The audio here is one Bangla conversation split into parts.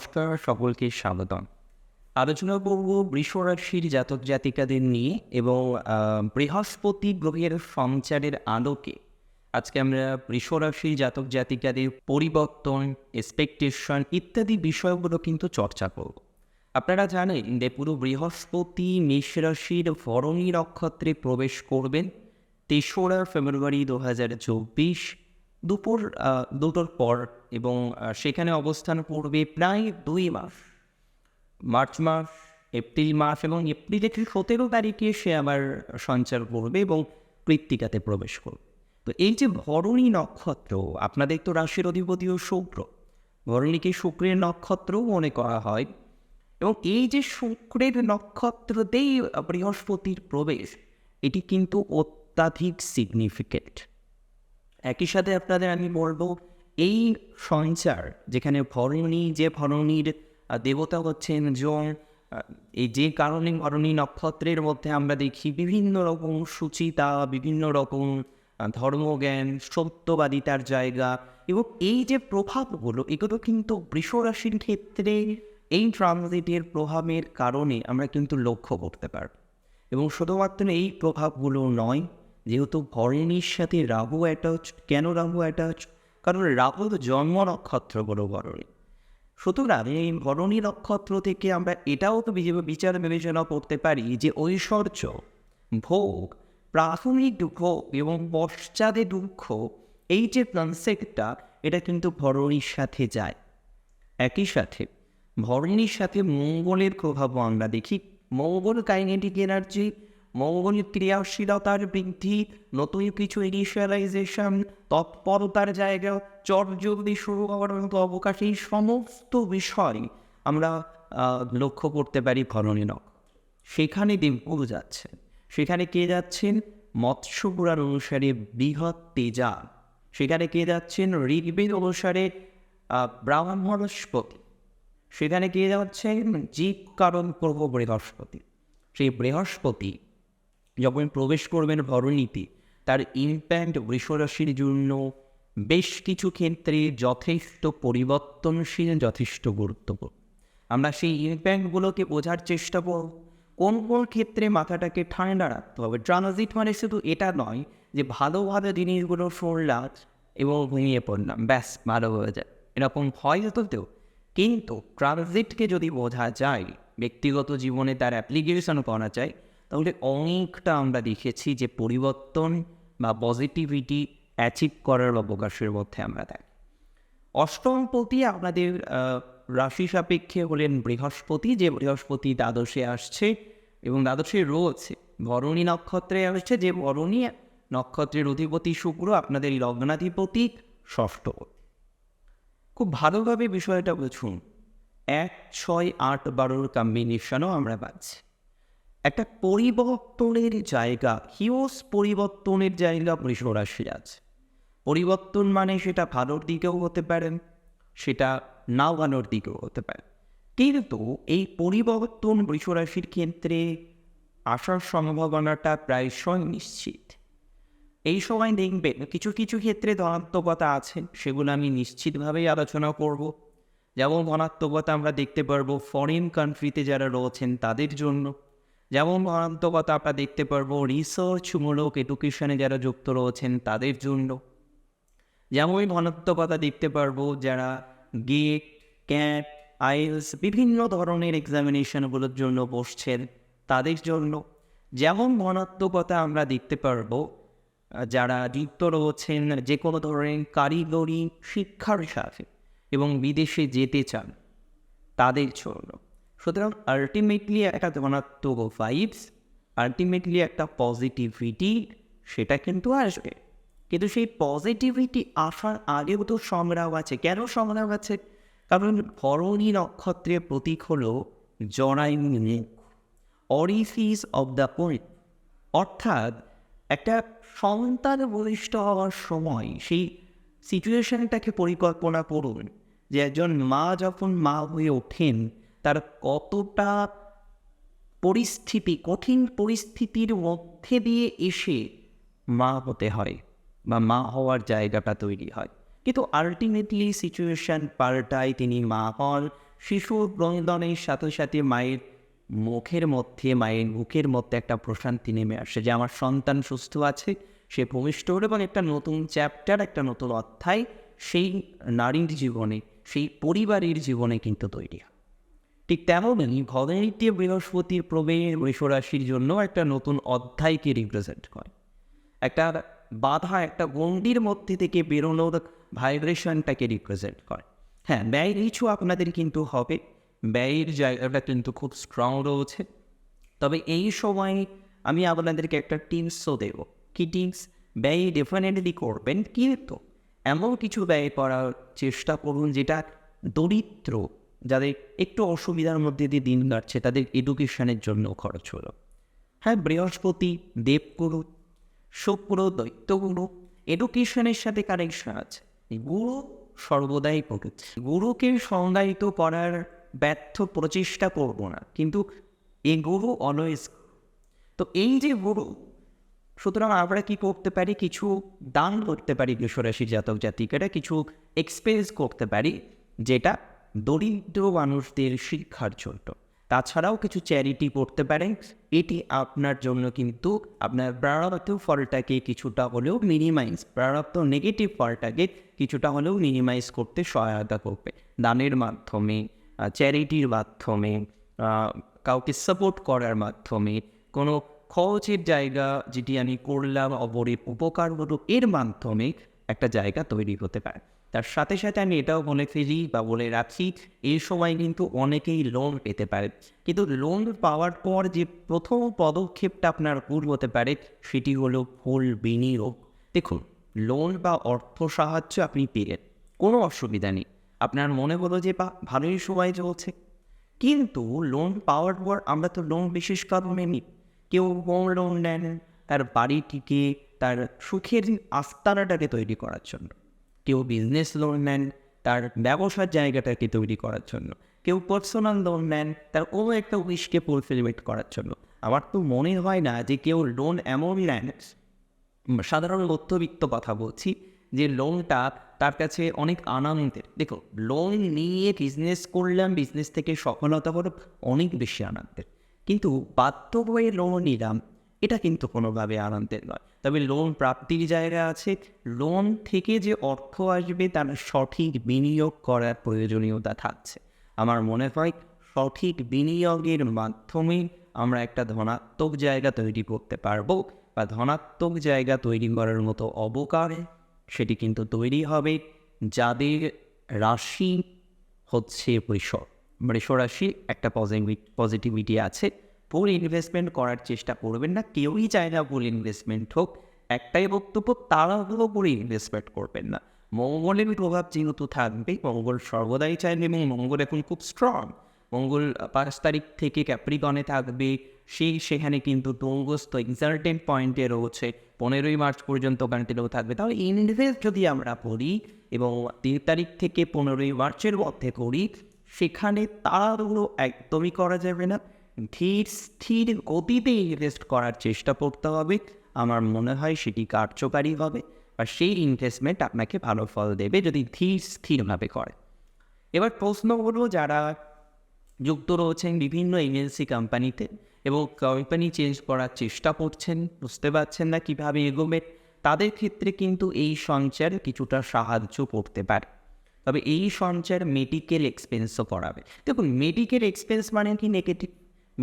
নমস্কার সকলকে স্বাগতম। আলোচনা করব বৃষ রাশির জাতক জাতিকাদের নিয়ে এবং বৃহস্পতি গ্রহের সঞ্চারের আলোকে। আজকে আমরা বৃষ রাশির জাতক জাতিকাদের পরিবর্তন এক্সপেকটেশন ইত্যাদি বিষয়গুলো কিন্তু চর্চা করব। আপনারা জানেন যে পুরো বৃহস্পতি মেষ রাশির ভরণী নক্ষত্রে প্রবেশ করবেন তেসরা ফেব্রুয়ারি দু হাজার চব্বিশ। দুপুর দুটোর পর এবং সেখানে অবস্থান করবে প্রায় দুই মাস। মার্চ মাস, এপ্রিল মাস এবং এপ্রিল থেকে সতেরো তারিখে সে আবার সঞ্চার করবে এবং কৃত্তিকাতে প্রবেশ করবে। তো এই যে ভরণী নক্ষত্র, আপনাদের তো রাশির অধিপতিও শুক্র। ভরণীকে শুক্রের নক্ষত্রও মনে করা হয়। এবং এই যে শুক্রের নক্ষত্রতেই বৃহস্পতির প্রবেশ, এটি কিন্তু অত্যাধিক সিগনিফিকেন্ট একই সাথে আপনাদের আমি বলব, এই সঞ্চার যেখানে ভরণী, যে ভরণীর দেবতা হচ্ছেন জন এই যে কারণে ভরণী নক্ষত্রের মধ্যে আমরা দেখি বিভিন্ন রকম সুচিতা, বিভিন্ন রকম ধর্মজ্ঞান সত্যবাদিতার জায়গা এবং এই যে প্রভাবগুলো, এগুলো কিন্তু বৃষরাশির ক্ষেত্রে এই ট্রানজিটের প্রভাবের কারণে আমরা কিন্তু লক্ষ্য করতে পারব। এবং শুধুমাত্র এই প্রভাবগুলো নয় যেহেতু ভরণীর সাথে রাহু অ্যাটাচ কেন রাহু অ্যাটাচ কারণ রাহু তো জন্ম নক্ষত্রগুলো ভরণী সুতরাং এই ভরণী নক্ষত্র থেকে আমরা এটাও তো বিচার বিবেচনা করতে পারি যে ঐশ্বর্য, ভোগ, প্রাথমিক ভোগ এবং পশ্চাদে দুঃখ, এই যে কনসেপ্টটা এটা কিন্তু ভরণীর সাথে যায়। একই সাথে ভরণীর সাথে মঙ্গলের প্রভাবও আমরা দেখি। মঙ্গল কাইনেটিক এনার্জি মঙ্গলের ক্রিয়াশীলতার বৃদ্ধি, নতুন কিছু ইনিশিয়ালাইজেশন তৎপরতার জায়গা চটজলদি শুরু হওয়ার মতো অবকাশ এই সমস্ত বিষয় আমরা লক্ষ্য করতে পারি ভরণী নক সেখানে দেবগুরু যাচ্ছেন। সেখানে কে যাচ্ছেন? মৎস্য পুরাণ অনুসারে বৃহৎ তেজা। সেখানে কে যাচ্ছেন? ঋগ্বেদ অনুসারে ব্রাহ্মণস্পতি। সেখানে কে যাচ্ছেন? জীব কারণ প্রভু বৃহস্পতি। সেই বৃহস্পতি যখন প্রবেশ করবেন ভরণীতে তার ইম্প্যাক্ট বৃষরাশির জন্য বেশ কিছু ক্ষেত্রে যথেষ্ট পরিবর্তনশীল, যথেষ্ট গুরুত্বপূর্ণ। আমরা সেই ইম্প্যাক্টগুলোকে বোঝার চেষ্টা করব, কোন কোন ক্ষেত্রে মাথাটাকে ঠান্ডা রাখতে হবে। ট্রানজিট মানে শুধু এটা নয় যে ভালো ভালো জিনিসগুলো শুনলাম এবং ঘুমিয়ে পড়লাম, ব্যাস, ভালো হয়ে যায়। এরকম হয় তো কিন্তু ট্রানজিটকে যদি বোঝা যায়, ব্যক্তিগত জীবনে তার অ্যাপ্লিকেশন করা যায় তাহলে অনেকটা আমরা দেখেছি যে পরিবর্তন বা পজিটিভিটি অ্যাচিভ করার অবকাশের মধ্যে আমরা থাকি। অষ্টমপতি আপনাদের রাশি সাপেক্ষে হলেন বৃহস্পতি, যে বৃহস্পতি দ্বাদশে আসছে এবং দ্বাদশে রয়েছে। ভরণী নক্ষত্রে আসছে, যে ভরণী নক্ষত্রের অধিপতি শুক্র, আপনাদের লগ্নাধিপতি ষষ্ঠপতি খুব ভালোভাবে বিষয়টা বুঝুন। এক, ছয়, আট, বারোর কম্বিনেশনও আমরা পাচ্ছি। একটা পরিবর্তনের জায়গা, হিউজ পরিবর্তনের জায়গা বৃষ রাশি আছে। পরিবর্তন মানে সেটা ভালোর দিকেও হতে পারেন সেটা না ভালোর দিকেও হতে পারে। কিন্তু এই পরিবর্তন বৃষ রাশির ক্ষেত্রে আসার সম্ভাবনাটা প্রায়শই নিশ্চিত। এই সময় দেখবেন কিছু কিছু ক্ষেত্রে ধনাত্মকতা আছে, সেগুলো আমি নিশ্চিতভাবেই আলোচনা করব। যেমন ধনাত্মকতা আমরা দেখতে পারব ফরেন কান্ট্রিতে যারা রয়েছেন তাদের জন্য। যেমন ধনাত্মকতা আমরা দেখতে পারব রিসার্চমূলক এডুকেশনে যারা যুক্ত রয়েছেন তাদের জন্য। যেমন ধনাত্মকতা দেখতে পারব, যারা গেট ক্যাট আইএলস বিভিন্ন ধরনের এক্সামিনেশনগুলোর জন্য বসছেন তাদের জন্য। যেমন ধনাত্মকতা আমরা দেখতে পারব, যারা যুক্ত রয়েছেন যে কোনো ধরনের কারিগরি শিক্ষার সাথে এবং বিদেশে যেতে চান তাদের জন্য। সুতরাং আলটিমেটলি একটা ধনাত্মক ভাইবস আলটিমেটলি একটা পজিটিভিটি সেটা কিন্তু আসবে। কিন্তু সেই পজিটিভিটি আসার আগেও তো সংগ্রাম আছে। কেন সংগ্রাম আছে? কারণ ভরণী নক্ষত্রের প্রতীক হল জরায়ু মুখ অরিফিস অব দ্য পয়েন্ট। অর্থাৎ একটা সন্তান বলিষ্ঠ হওয়ার সময় সেই সিচুয়েশানটাকে পরিকল্পনা করুন যে একজন মা যখন মা হয়ে ওঠেন তার কতটা পরিস্থিতি, কঠিন পরিস্থিতির মধ্যে দিয়ে এসে মা হতে হয় বা মা হওয়ার জায়গাটা তৈরি হয়। কিন্তু আলটিমেটলি সিচুয়েশন পাল্টায়, তিনি মা হন। শিশুর ক্রন্দনের সাথে সাথে মায়ের মুখের মধ্যে, মায়ের মুখের মধ্যে একটা প্রশান্তি নেমে আসে যে, আমার সন্তান সুস্থ আছে, সে ভূমিষ্ঠ হলো এবং একটা নতুন চ্যাপ্টার একটা নতুন অধ্যায় সেই নারীর জীবনে, সেই পরিবারের জীবনে কিন্তু তৈরি হয়। ঠিক তেমনই ভগনীতে বৃহস্পতির প্রবেশ বৃষরাশির জন্য একটা নতুন অধ্যায়কে রিপ্রেজেন্ট করে। একটা বাধা, একটা গণ্ডির মধ্যে থেকে বেরোনোর ভাইব্রেশনটাকে রিপ্রেজেন্ট করে। হ্যাঁ ব্যয় কিছু আপনাদের কিন্তু হবে। ব্যয়ের জায়গাটা কিন্তু খুব স্ট্রং রয়েছে। তবে এই সময় আমি আপনাদেরকে একটা টিপসও দেব। কি টিপস ব্যয় ডেফিনেটলি করবেন, কিন্তু এমন কিছু ব্যয় করার চেষ্টা করুন যেটা দরিদ্র যাদের একটু অসুবিধার মধ্যে দিয়ে দিন কাটছে, তাদের এডুকেশনের জন্য খরচ হলো। হ্যাঁ বৃহস্পতি, দেবগুরু, শুক্র, দৈত্যগুরু এডুকেশনের সাথে কানেকশন আছে। গুরু সর্বদাই প্রকৃতি গুরুকে সংজ্ঞায়িত করার ব্যর্থ প্রচেষ্টা করব না, কিন্তু এই গুরু অলওয়েজ তো এই যে গুরু, সুতরাং আমরা কি করতে পারি? কিছু দান করতে পারি বৃষরাশি জাতক জাতিকেরা, কিছু এক্সপেন্স করতে পারি, যেটা দরিদ্র মানুষদের শিক্ষার জন্য। তাছাড়াও কিছু চ্যারিটি করতে পারেন এটি আপনার জন্য কিন্তু আপনার প্রারব্ধ ফলটাকে কিছুটা হলেও মিনিমাইজ প্রারব্ধ নেগেটিভ ফলটাকে কিছুটা হলেও মিনিমাইজ করতে সহায়তা করবে। দানের মাধ্যমে চ্যারিটির মাধ্যমে কাউকে সাপোর্ট করার মাধ্যমে, কোনো খরচের জায়গা যেটি আমি করলাম অপরের উপকার হলো এর মাধ্যমে একটা জায়গা তৈরি হতে পারে। তার সাথে সাথে আমি এটাও বলে ফেলি বা বলে রাখি এই সময় কিন্তু অনেকেই লোন পেতে পারে। কিন্তু লোন পাওয়ার পর যে প্রথম পদক্ষেপটা আপনার ভুল হতে পারে, সেটি হলো ভুল বিনিয়োগ। দেখুন লোন বা অর্থ সাহায্য আপনি পেলেন, কোনো অসুবিধা নেই। আপনার মনে হলো যে বা ভালোই সময় চলছে। কিন্তু লোন পাওয়ার পর আমরা তো লোন বিশেষ কারণে নিই। কেউ হোম লোন নেন, তার বাড়িটিকে তার সুখের আস্তানাটাকে তৈরি করার জন্য। কেউ বিজনেস লোন নেন, তার ব্যবসার জায়গাটাকে তৈরি করার জন্য। কেউ পার্সোনাল লোন নেন, তার কোনো একটা উইশকে ফুলফিলমেন্ট করার জন্য। আমার তো মনে হয় না যে কেউ লোন এমন নেন, সাধারণ মধ্যবিত্ত কথা বলছি, যে লোনটা তার কাছে অনেক আনন্দের। দেখো লোন নিয়ে বিজনেস করলাম বিজনেস থেকে সফলতা হলো অনেক বেশি আনন্দের। কিন্তু বাধ্য হয়ে লোন নিলাম এটা কিন্তু কোনোভাবে আনন্দের নয়। তবে লোন প্রাপ্তির জায়গা আছে। লোন থেকে যে অর্থ আসবে, তার সঠিক বিনিয়োগ করার প্রয়োজনীয়তা থাকছে। আমার মনে হয় সঠিক বিনিয়োগের মাধ্যমে আমরা একটা ধনাত্মক জায়গা তৈরি করতে পারব বা ধনাত্মক জায়গা তৈরি করার মতো অবকার সেটি কিন্তু তৈরি হবে যাদের রাশি হচ্ছে বৃষ। রাশি একটা পজিটিভ পজিটিভিটি আছে। ফুল ইনভেস্টমেন্ট করার চেষ্টা করবেন না, কেউই চায় না ফুল ইনভেস্টমেন্ট হোক। একটাই বক্তব্য তারা হলো পুরো ইনভেস্টমেন্ট করবেন না। মঙ্গলের প্রভাব যেহেতু থাকবে মঙ্গল সর্বদাই চাইবে এবং মঙ্গল এখন খুব স্ট্রং মঙ্গল পাঁচ তারিখ থেকে ক্যাপ্রিকনে থাকবে সেই সেখানে কিন্তু তঙ্গস্থ এক্সাল্টেন্ট পয়েন্টে রয়েছে। পনেরোই মার্চ পর্যন্ত কন্টিনিউ থাকবে। তাহলে ইনভেস্ট যদি আমরা করি এবং তিন তারিখ থেকে পনেরোই মার্চের মধ্যে করি, সেখানে তাড়াহুড়ো একদমই করা যাবে না। ধীর স্থির গতিতে ইনভেস্ট করার চেষ্টা করতে হবে। আমার মনে হয় সেটি কার্যকারী হবে আর সেই ইনভেস্টমেন্ট আপনাকে ভালো ফল দেবে যদি ধীর, স্থিরভাবে করে। এবার প্রশ্ন হলো যারা যুক্ত রয়েছেন বিভিন্ন এজেন্সি কোম্পানিতে এবং কোম্পানি চেঞ্জ করার চেষ্টা করছেন, বুঝতে পারছেন না কীভাবে এগোবে, তাদের ক্ষেত্রে কিন্তু এই সঞ্চার কিছুটা সাহায্য করতে পারে। তবে এই সঞ্চার মেডিকেল এক্সপেন্সও করাবে। দেখুন মেডিকেল এক্সপেন্স মানে কি? নেগেটিভ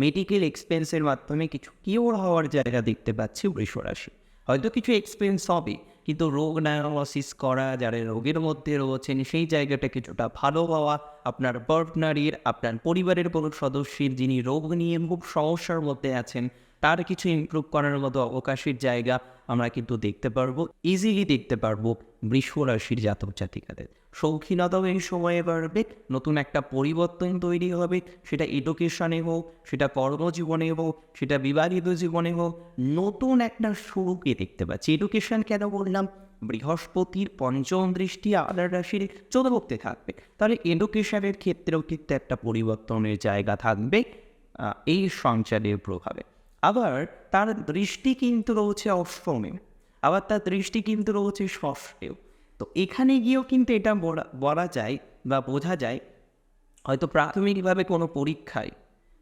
মেডিকেল এক্সপেন্সের মাধ্যমে কিছু কিওর হওয়ার জায়গা দেখতে পাচ্ছি বৃষরাশি হয়তো কিছু এক্সপেন্স হবে, কিন্তু রোগ ডায়াগনোসিস করা, যারা রোগের মধ্যে রয়েছেন, সেই জায়গাটা কিছুটা ভালো হওয়া, আপনার পার্টনারের আপনার পরিবারের কোনো সদস্যের যিনি রোগ নিয়ে খুব সমস্যার মধ্যে আছেন, তার কিছু ইমপ্রুভ করার মতো অবকাশের জায়গা আমরা কিন্তু দেখতে পারব ইজিলি দেখতে পারব বৃষ রাশির জাতক জাতিকাদের। শৌখিনতাও এই সময়ে বাড়বে, নতুন একটা পরিবর্তন তৈরি হবে, সেটা এডুকেশনে হোক, সেটা কর্মজীবনে হোক, সেটা বিবাহিত জীবনে হোক, নতুন একটা শুরুকে দেখতে পাচ্ছি। এডুকেশন কেন বললাম? বৃহস্পতির পঞ্চম দৃষ্টি আলার রাশির চতুর্থে থাকবে। তাহলে এডুকেশনের ক্ষেত্রেও কিন্তু একটা পরিবর্তনের জায়গা থাকবে এই সঞ্চারের প্রভাবে। আবার তার দৃষ্টি কিন্তু রয়েছে অষ্টমে, আবার তার দৃষ্টি কিন্তু রয়েছে ষষ্ঠেও। তো এখানে গিয়েও কিন্তু এটা বলা যায় বা বোঝা যায়। হয়তো প্রাথমিকভাবে কোনো পরীক্ষায়,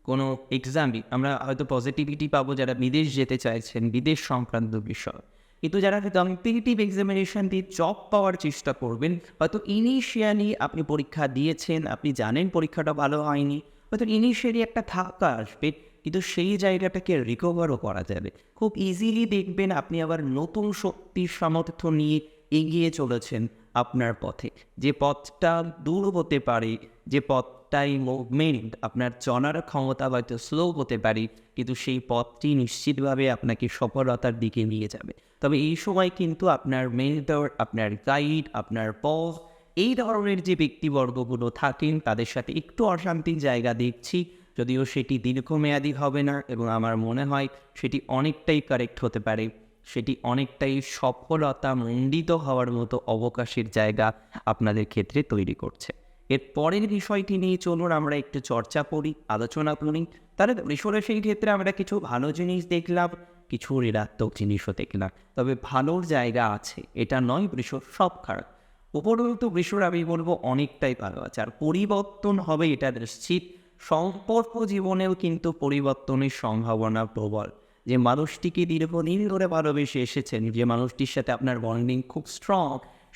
কোনো এক্সামে আমরা হয়তো পজিটিভিটি পাবো যারা বিদেশ যেতে চাইছেন, বিদেশ সংক্রান্ত বিষয়। কিন্তু যারা কম্পিটিটিভ এক্সামিনেশন দিয়ে জব পাওয়ার চেষ্টা করবেন, হয়তো ইনিশিয়ালি আপনি পরীক্ষা দিয়েছেন, আপনি জানেন পরীক্ষাটা ভালো হয়নি, হয়তো ইনিশিয়ালি একটা থাকা আসবে, কিন্তু সেই জায়গাটাকে রিকভারও করা যাবে। খুব ইজিলি দেখবেন আপনি আবার নতুন শক্তির সামর্থ্য নিয়ে এগিয়ে চলেছেন আপনার পথে। যে পথটা দূর হতে পারে, যে পথটাই মুভমেন্ট আপনার চলার ক্ষমতা হয়তো স্লো হতে পারে, কিন্তু সেই পথটি নিশ্চিতভাবে আপনাকে সফলতার দিকে নিয়ে যাবে। তবে এই সময় কিন্তু আপনার মেন্টর আপনার গাইড আপনার পথ এই ধরনের যে ব্যক্তিবর্গগুলো থাকেন, তাদের সাথে একটু অশান্তির জায়গা দেখছি, যদিও সেটি দীর্ঘমেয়াদী হবে না এবং আমার মনে হয় সেটি অনেকটাই কারেক্ট হতে পারে। সেটি অনেকটাই সফলতা মণ্ডিত হওয়ার মতো অবকাশের জায়গা আপনাদের ক্ষেত্রে তৈরি করছে। এর পরের বিষয়টি নিয়ে চলুন আমরা একটু চর্চা করি, আলোচনা করি। তাহলে সেই ক্ষেত্রে আমরা কিছু ভালো জিনিস দেখলাম, কিছু ঋণাত্মক জিনিসও দেখলাম। তবে ভালোর জায়গা আছে, এটা নয় বৃষ সব খারাপ। উপরন্তু বৃষর আমি বলব অনেকটাই ভালো আছে, আর পরিবর্তন হবে এটা নিশ্চিত। সম্পর্ক জীবনেও কিন্তু পরিবর্তনের সম্ভাবনা প্রবল। যে মানুষটিকে দীর্ঘদিন ধরে ভালোবেসে এসেছেন, যে মানুষটির সাথে আপনার বন্ডিং খুব স্ট্রং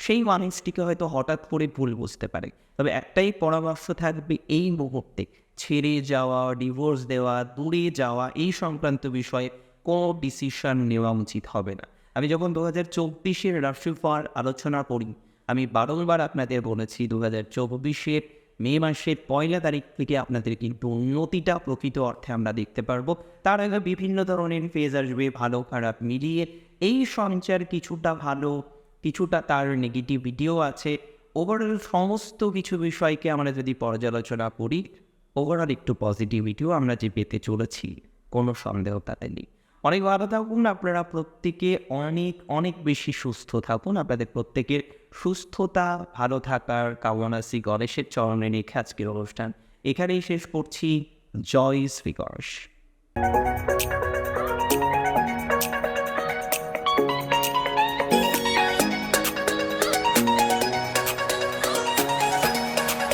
সেই মানুষটিকে হয়তো হঠাৎ করে ভুল বুঝতে পারে। তবে একটাই পরামর্শ থাকবে এই মুহূর্তে, ছেড়ে যাওয়া ডিভোর্স দেওয়া, দূরে যাওয়া, এই সংক্রান্ত বিষয়ে কোনো ডিসিশন নেওয়া উচিত হবে না। আমি যখন দু হাজার চব্বিশের রাশিফল আলোচনা করি, আমি বারংবার আপনাদের বলেছি দু হাজার চব্বিশের মে মাসের পয়লা তারিখ থেকে আপনাদের কিন্তু উন্নতিটা প্রকৃত অর্থে আমরা দেখতে পারব। তার আগে বিভিন্ন ধরনের ফেজ আসবে, ভালো খারাপ মিলিয়ে। এই সঞ্চার কিছুটা ভালো, কিছুটা তার নেগেটিভিটিও আছে। ওভারঅল সমস্ত কিছু বিষয়কে আমরা যদি পর্যালোচনা করি ওভারঅল একটু পজিটিভিটিও আমরা যে পেতে চলেছি, কোনো সন্দেহ তাতে নেই। অনেক ভালো থাকুন, আপনারা প্রত্যেকে অনেক অনেক বেশি সুস্থ থাকুন, আপনাদের প্রত্যেকের সুস্থতা, ভালো থাকার কামনা শ্রী গণেশের চরণে রেখে আজকের অনুষ্ঠান এখানেই শেষ করছি। জয় শ্রী গণেশ।